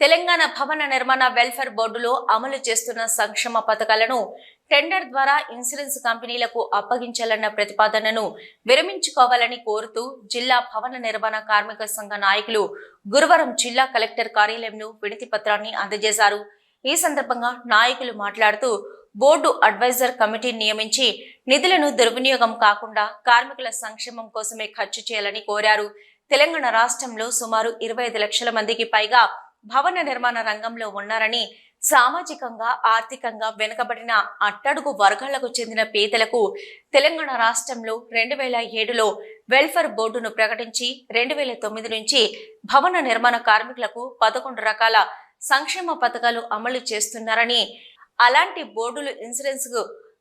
తెలంగాణ భవన నిర్మాణ వెల్ఫేర్ బోర్డులో అమలు చేస్తున్న సంక్షేమ పథకాలను టెండర్ ద్వారా ఇన్సూరెన్స్ కంపెనీలకు అప్పగించాలన్న ప్రతిపాదనను విరమించుకోవాలని కోరుతూ జిల్లా భవన నిర్మాణ కార్మిక సంఘ నాయకులు గురువారం జిల్లా కలెక్టర్ కార్యాలయంలో వినతి పత్రాన్ని అందజేశారు. ఈ సందర్భంగా నాయకులు మాట్లాడుతూ బోర్డు అడ్వైజర్ కమిటీ నియమించి నిధులను దుర్వినియోగం కాకుండా కార్మికుల సంక్షేమం కోసమే ఖర్చు చేయాలని కోరారు. తెలంగాణ రాష్ట్రంలో సుమారు ఇరవై ఐదు లక్షల మందికి పైగా భవన నిర్మాణ రంగంలో ఉన్నారని సామాజికంగా ఆర్థికంగా వెనుకబడిన అట్టడుగు వర్గాలకు చెందిన పేదలకు తెలంగాణ రాష్ట్రంలో రెండు వేల ఏడులో వెల్ఫేర్ బోర్డును ప్రకటించి రెండు వేల తొమ్మిది నుంచి భవన నిర్మాణ కార్మికులకు పదకొండు రకాల సంక్షేమ పథకాలు అమలు చేస్తున్నారని అలాంటి బోర్డులు ఇన్సూరెన్స్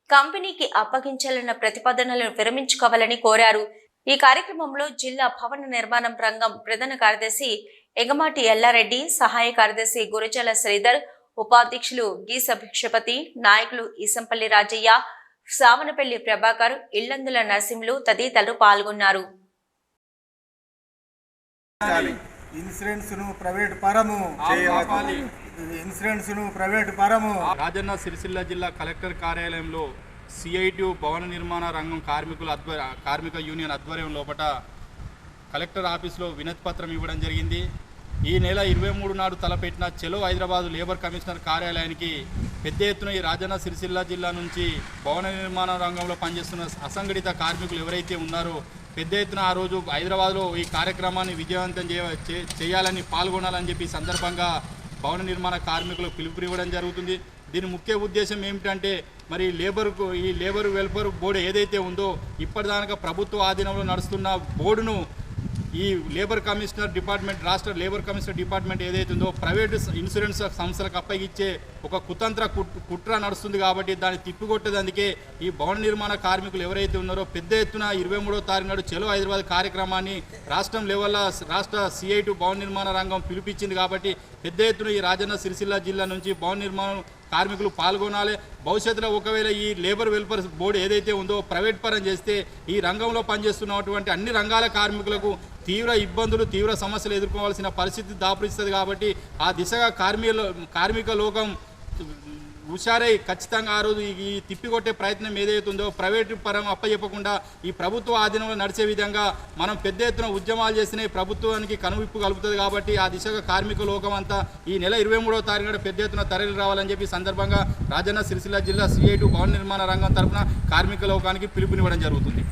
కంపెనీకి అప్పగించాలన్న ప్రతిపాదనలను విరమించుకోవాలని కోరారు. ఈ కార్యక్రమంలో జిల్లా భవన నిర్మాణం రంగం ప్రధాన కార్యదర్శి ఎగమాటి ఎల్లారెడ్డి సహాయ కార్యదర్శి గురజాల శ్రీధర్ ఉపాధ్యక్షులు గీస భిక్షపతి నాయకులు ఈసంపల్లి రాజయ్య సావనపల్లి ప్రభాకర్ ఇల్లందుల నరసింహులు తదితరులు పాల్గొన్నారు. ఇన్సూరెన్స్ను ప్రైవేట్ పరము ఆపాలి. ఇన్సూరెన్స్ను ప్రైవేట్ పరము. రాజన్న సిరిసిల్ల జిల్లా కలెక్టర్ కార్యాలయంలో సిఐటి భవన నిర్మాణ రంగం కార్మికుల కార్మిక యూనియన్ ఆధ్వర్యం లోపట కలెక్టర్ ఆఫీస్లో వినతి పత్రం ఇవ్వడం జరిగింది. ఈ నెల ఇరవై మూడు నాడు తలపెట్టిన చెలో హైదరాబాద్ లేబర్ కమిషనర్ కార్యాలయానికి పెద్ద ఎత్తున ఈ రాజన్న సిరిసిల్ల జిల్లా నుంచి భవన నిర్మాణ రంగంలో పనిచేస్తున్న అసంఘటిత కార్మికులు ఎవరైతే ఉన్నారో పెద్ద ఎత్తున ఆ రోజు హైదరాబాద్లో ఈ కార్యక్రమాన్ని విజయవంతం చేయ చేయాలని పాల్గొనాలని చెప్పి సందర్భంగా భవన నిర్మాణ కార్మికులకు పిలుపునివ్వడం జరుగుతుంది. దీని ముఖ్య ఉద్దేశం ఏమిటంటే మరి లేబర్కు ఈ లేబర్ వెల్ఫేర్ బోర్డు ఏదైతే ఉందో ఇప్పటిదాకా ప్రభుత్వ ఆధీనంలో నడుస్తున్న బోర్డును ఈ లేబర్ కమిషనర్ డిపార్ట్మెంట్ రాష్ట్ర లేబర్ కమిషనర్ డిపార్ట్మెంట్ ఏదైతే ఉందో ప్రైవేట్ ఇన్సూరెన్స్ సంస్థలకు అప్పగించే ఒక కుతంత్ర కుట్- కుట్ర నడుస్తుంది కాబట్టి దాన్ని తిప్పికొట్టేదందుకే ఈ భవన నిర్మాణ కార్మికులు ఎవరైతే ఉన్నారో పెద్ద ఎత్తున ఇరవై మూడో తారీఖు నాడు చెలో హైదరాబాద్ కార్యక్రమాన్ని రాష్ట్రం లెవెల్లో రాష్ట్ర సిఐటు భవన నిర్మాణ రంగం పిలిపించింది కాబట్టి పెద్ద ఎత్తున ఈ రాజన్న సిరిసిల్ల జిల్లా నుంచి భవన నిర్మాణం కార్మికులు పాల్గొనాలి. భవిష్యత్తులో ఒకవేళ ఈ లేబర్ వెల్ఫేర్ బోర్డు ఏదైతే ఉందో ప్రైవేట్ పరం చేస్తే ఈ రంగంలో పనిచేస్తున్నటువంటి అన్ని రంగాల కార్మికులకు తీవ్ర ఇబ్బందులు తీవ్ర సమస్యలు ఎదుర్కోవాల్సిన పరిస్థితి దాపురిస్తుంది కాబట్టి ఆ దిశగా కార్మిక కార్మిక లోకం హుషారై ఖచ్చితంగా ఆ రోజు ఈ తిప్పికొట్టే ప్రయత్నం ఏదైతుందో ప్రైవేటు పరం అప్పచెప్పకుండా ఈ ప్రభుత్వ ఆధీనంలో నడిచే విధంగా మనం పెద్ద ఎత్తున ఉద్యమాలు చేసిన ప్రభుత్వానికి కనువిప్పు కలుపుతుంది కాబట్టి ఆ దిశగా కార్మిక లోకం అంతా ఈ నెల ఇరవై మూడవ తారీఖున పెద్ద ఎత్తున తరలి రావాలని చెప్పి సందర్భంగా రాజన్న సిరిసిల్ల జిల్లా సిఐటు భవన నిర్మాణ రంగం తరఫున కార్మిక లోకానికి పిలుపునివ్వడం జరుగుతుంది.